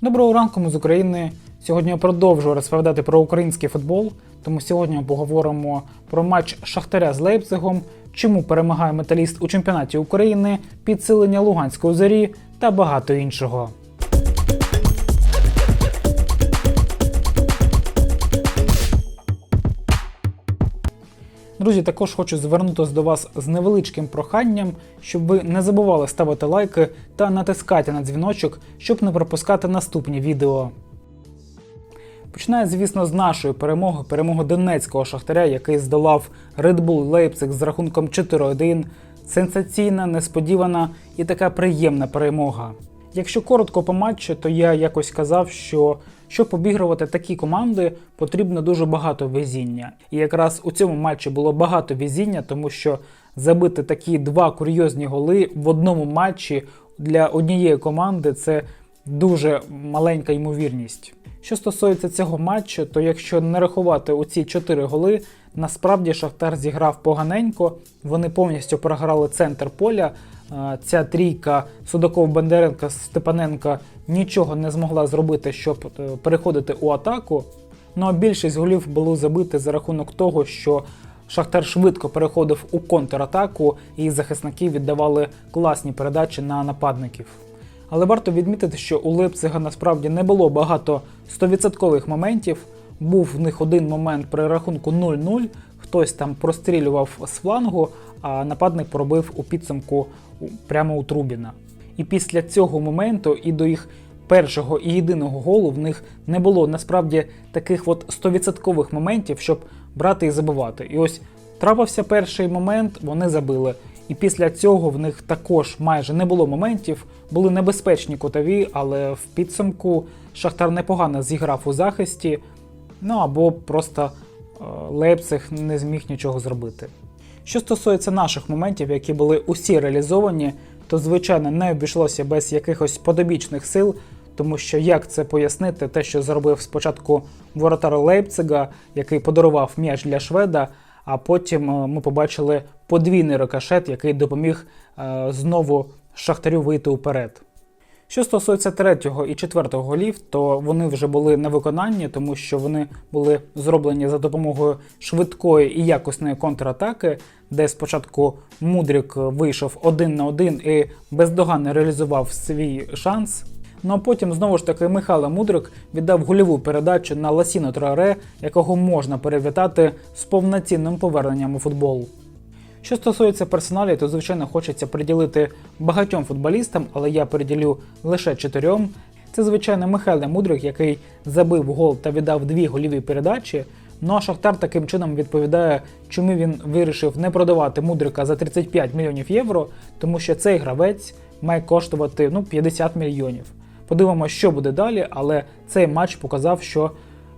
Доброго ранку, ми з України. Сьогодні я продовжую розповідати про український футбол. Тому сьогодні ми поговоримо про матч Шахтаря з Лейпцигом, чому перемагає металіст у чемпіонаті України, підсилення Луганської зорі та багато іншого. Друзі, також хочу звернутися до вас з невеличким проханням, щоб ви не забували ставити лайки та натискати на дзвіночок, щоб не пропускати наступні відео. Починає, звісно, з нашої перемоги, перемоги Донецького шахтаря, який здолав Red Bull Лейпциг з рахунком 4-1. Сенсаційна, несподівана і така приємна перемога. Якщо коротко по матчу, то я якось казав, що щоб обігрувати такі команди, потрібно дуже багато везіння. І якраз у цьому матчі було багато везіння, тому що забити такі два курйозні голи в одному матчі для однієї команди це дуже маленька ймовірність. Що стосується цього матчу, то якщо не рахувати оці 4 голи, насправді Шахтар зіграв поганенько. Вони повністю програли центр поля. Е, Ця трійка Судаков, Бондаренко, Степаненка нічого не змогла зробити, щоб е, переходити у атаку. Ну а більшість голів було забити за рахунок того, що Шахтар швидко переходив у контратаку, і захисники віддавали класні передачі на нападників. Але варто відмітити, що у Лейпцига насправді не було багато 100% моментів. Був в них один момент при рахунку 0-0, хтось там прострілював з флангу, а нападник пробив у підсумку прямо у Трубіна. І після цього моменту і до їх першого і єдиного голу в них не було насправді таких от 100% моментів, щоб брати і забивати. І ось трапився перший момент, вони забили. І після цього в них також майже не було моментів, були небезпечні кутові, але в підсумку Шахтар непогано зіграв у захисті. Ну або просто е, Лейпциг не зміг нічого зробити. Що стосується наших моментів, які були усі реалізовані, то звичайно не обійшлося без якихось подобічних сил, тому що як це пояснити, те, що зробив спочатку воротар Лейпцига, який подарував м'яч для шведа, а потім е, ми побачили подвійний рикошет, який допоміг е, знову Шахтарю вийти уперед. Що стосується третього і четвертого голів, то вони вже були на виконанні, тому що вони були зроблені за допомогою швидкої і якісної контратаки, де спочатку Мудрік вийшов один на один і бездоганно реалізував свій шанс. Ну а потім знову ж таки Михайло Мудрик віддав гольову передачу на Ласіно Траоре, якого можна перевітати з повноцінним поверненням у футбол. Що стосується персоналів, то звичайно хочеться приділити багатьом футболістам, але я приділю лише чотирьом. Це звичайно Михайло Мудрик, який забив гол та віддав дві голіві передачі. Ну а Шахтар таким чином відповідає, чому він вирішив не продавати Мудрика за 35 мільйонів євро, тому що цей гравець має коштувати ну 50 мільйонів. Подивимося, що буде далі, але цей матч показав, що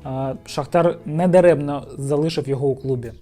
е, Шахтар недаремно залишив його у клубі.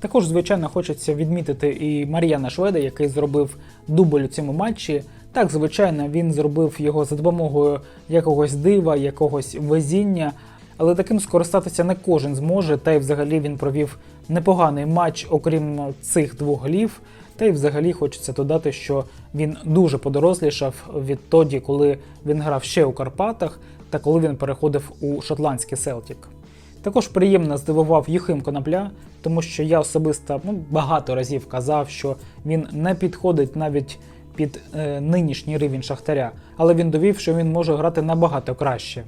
Також, звичайно, хочеться відмітити і Мар'яна Шведа, який зробив дубль у цьому матчі. Так, звичайно, він зробив його за допомогою якогось дива, якогось везіння, але таким скористатися не кожен зможе. Та й взагалі він провів непоганий матч, окрім цих двох голів. Та й взагалі хочеться додати, що він дуже подорослішав відтоді, коли він грав ще у Карпатах та коли він переходив у шотландський Селтік. Також приємно здивував Юхим Конопля, тому що я особисто ну, багато разів казав, що він не підходить навіть під е, нинішній рівень Шахтаря, але він довів, що він може грати набагато краще.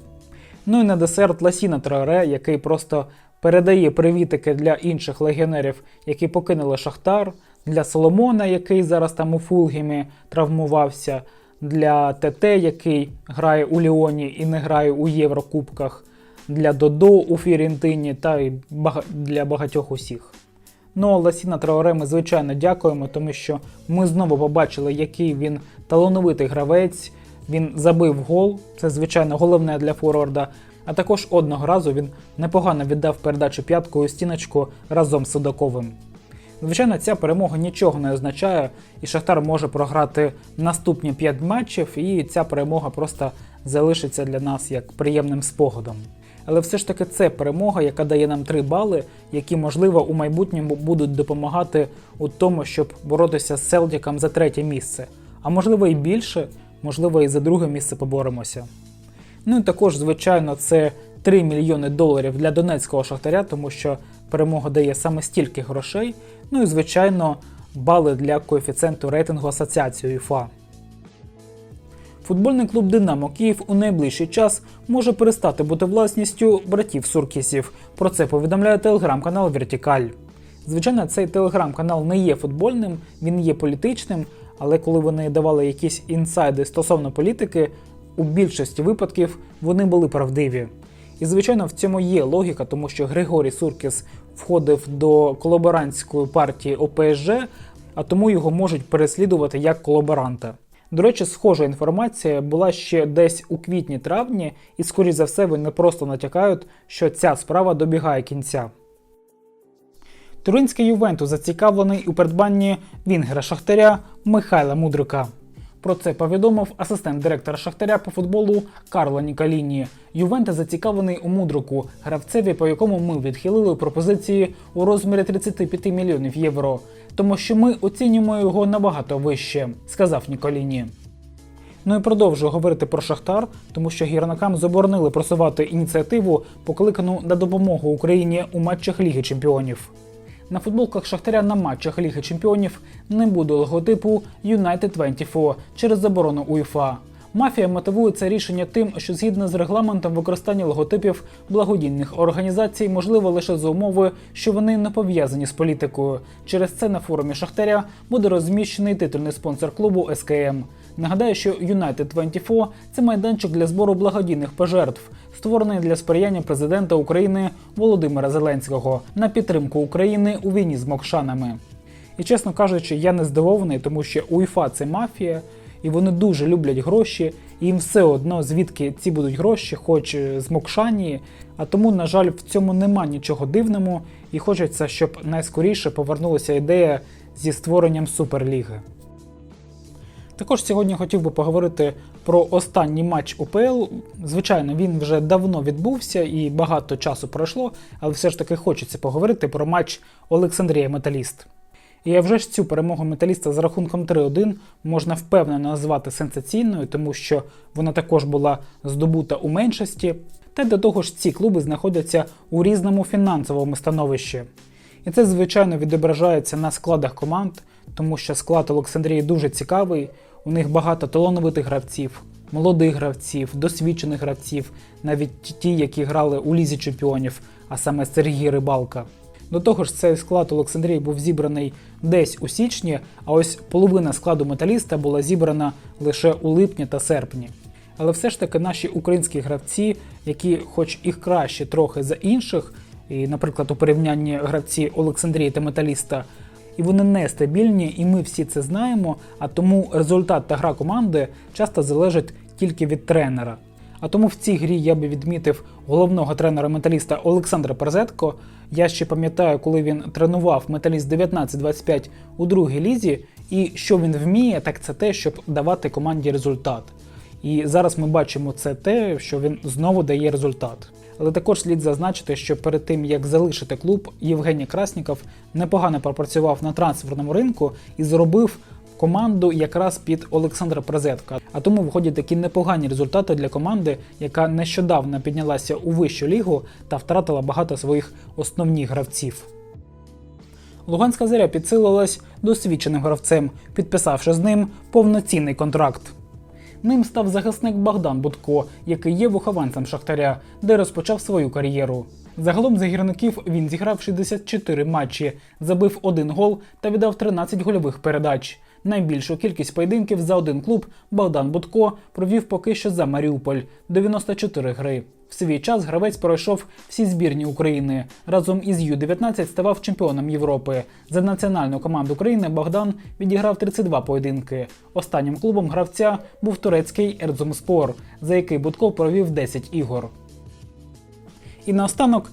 Ну і на десерт Ласіна Траоре, який просто передає привітики для інших легіонерів, які покинули Шахтар, для Соломона, який зараз там у Фулгімі травмувався, для ТТ, який грає у Ліоні і не грає у Єврокубках, для Додо у Фірентині та й для багатьох усіх. Ну, а Ласіна Траоре ми звичайно дякуємо, тому що ми знову побачили, який він талановитий гравець. Він забив гол, це звичайно головне для форварда. А також одного разу він непогано віддав передачу п'яткою стіночку разом з Судаковим. Звичайно, ця перемога нічого не означає, і Шахтар може програти наступні 5 матчів, і ця перемога просто залишиться для нас як приємним спогадом. Але все ж таки це перемога, яка дає нам 3 бали, які, можливо, у майбутньому будуть допомагати у тому, щоб боротися з Селдіком за третє місце. А можливо і більше, можливо, і за друге місце поборемося. Ну і також, звичайно, це 3 мільйони доларів для донецького шахтаря, тому що перемога дає саме стільки грошей. Ну і звичайно, бали для коефіцієнту рейтингу Асоціації УЄФА. Футбольний клуб Динамо Київ у найближчий час може перестати бути власністю братів Суркісів. Про це повідомляє телеграм-канал Вертікаль. Звичайно, цей телеграм-канал не є футбольним, він є політичним, але коли вони давали якісь інсайди стосовно політики, у більшості випадків вони були правдиві. І звичайно, в цьому є логіка, тому що Григорій Суркіс входив до колаборантської партії ОПСЖ, а тому його можуть переслідувати як колаборанта. До речі, схожа інформація була ще десь у квітні-травні, і, скоріш за все, вони просто натякають, що ця справа добігає кінця. Туринський Ювентус зацікавлений у придбанні Вінгера Шахтаря Михайла Мудрика. Про це повідомив асистент директора Шахтаря по футболу Карло Нікаліні. Ювентус зацікавлений у мудрику, гравцеві, по якому ми відхилили пропозиції у розмірі 35 мільйонів євро, тому що ми оцінюємо його набагато вище, сказав Ніколіні. Ну і продовжую говорити про Шахтар, тому що гірникам заборонили просувати ініціативу, покликану на допомогу Україні у матчах Ліги Чемпіонів. На футболках Шахтаря на матчах Ліги Чемпіонів не буде логотипу United 24 через заборону УЄФА. Мафія мотивує це рішення тим, що згідно з регламентом використання логотипів благодійних організацій можливо лише за умови, що вони не пов'язані з політикою. Через це на форумі Шахтаря буде розміщений титульний спонсор клубу СКМ. Нагадаю, що United 24 – це майданчик для збору благодійних пожертв, створений для сприяння президента України Володимира Зеленського на підтримку України у війні з Мокшанами. І чесно кажучи, я не здивований, тому що УЄФА – це мафія, і вони дуже люблять гроші, їм все одно звідки ці будуть гроші, хоч е, з Мокшанії. А тому, на жаль, в цьому нема нічого дивному, і хочеться, щоб найскоріше повернулася ідея зі створенням суперліги. Також сьогодні хотів би поговорити про останній матч УПЛ. Звичайно, він вже давно відбувся і багато часу пройшло, але все ж таки хочеться поговорити про матч Олександрія Металіст. І вже ж цю перемогу металіста з рахунком 3-1 можна впевнено назвати сенсаційною, тому що вона також була здобута у меншості. Та до того ж, ці клуби знаходяться у різному фінансовому становищі. І це, звичайно, відображається на складах команд, тому що склад Олександрії дуже цікавий. У них багато талановитих гравців, молодих гравців, досвідчених гравців, навіть ті, які грали у лізі чемпіонів, а саме Сергій Рибалка. До того ж, цей склад Олександрії був зібраний десь у січні, а ось половина складу металіста була зібрана лише у липні та серпні. Але все ж таки наші українські гравці, які, хоч і краще трохи за інших, і, наприклад, у порівнянні гравці Олександрії та Металіста, і вони нестабільні, і ми всі це знаємо. А тому результат та гра команди часто залежать тільки від тренера. А тому в цій грі я би відмітив головного тренера металіста Олександра Перзетко. Я ще пам'ятаю, коли він тренував металіст 19-25 у другій лізі, і що він вміє, так це те, щоб давати команді результат. І зараз ми бачимо це те, що він знову дає результат. Але також слід зазначити, що перед тим як залишити клуб, Євгеній Красніков непогано пропрацював на трансферному ринку і зробив команду якраз під Олександра Презетка. А тому виходять такі непогані результати для команди, яка нещодавно піднялася у вищу лігу та втратила багато своїх основних гравців. Луганська заря підсилилась досвідченим гравцем, підписавши з ним повноцінний контракт. Ним став захисник Богдан Будко, який є вихованцем Шахтаря, де розпочав свою кар'єру. Загалом за гірників він зіграв 64 матчі, забив один гол та віддав 13 гольових передач. Найбільшу кількість поєдинків за один клуб Богдан Будко провів поки що за Маріуполь 94 гри. В свій час гравець пройшов всі збірні України. Разом із Ю-19 ставав чемпіоном Європи. За національну команду України Богдан відіграв 32 поєдинки. Останнім клубом гравця був турецький Ердзумспор, за який Будко провів 10 ігор. І наостанок,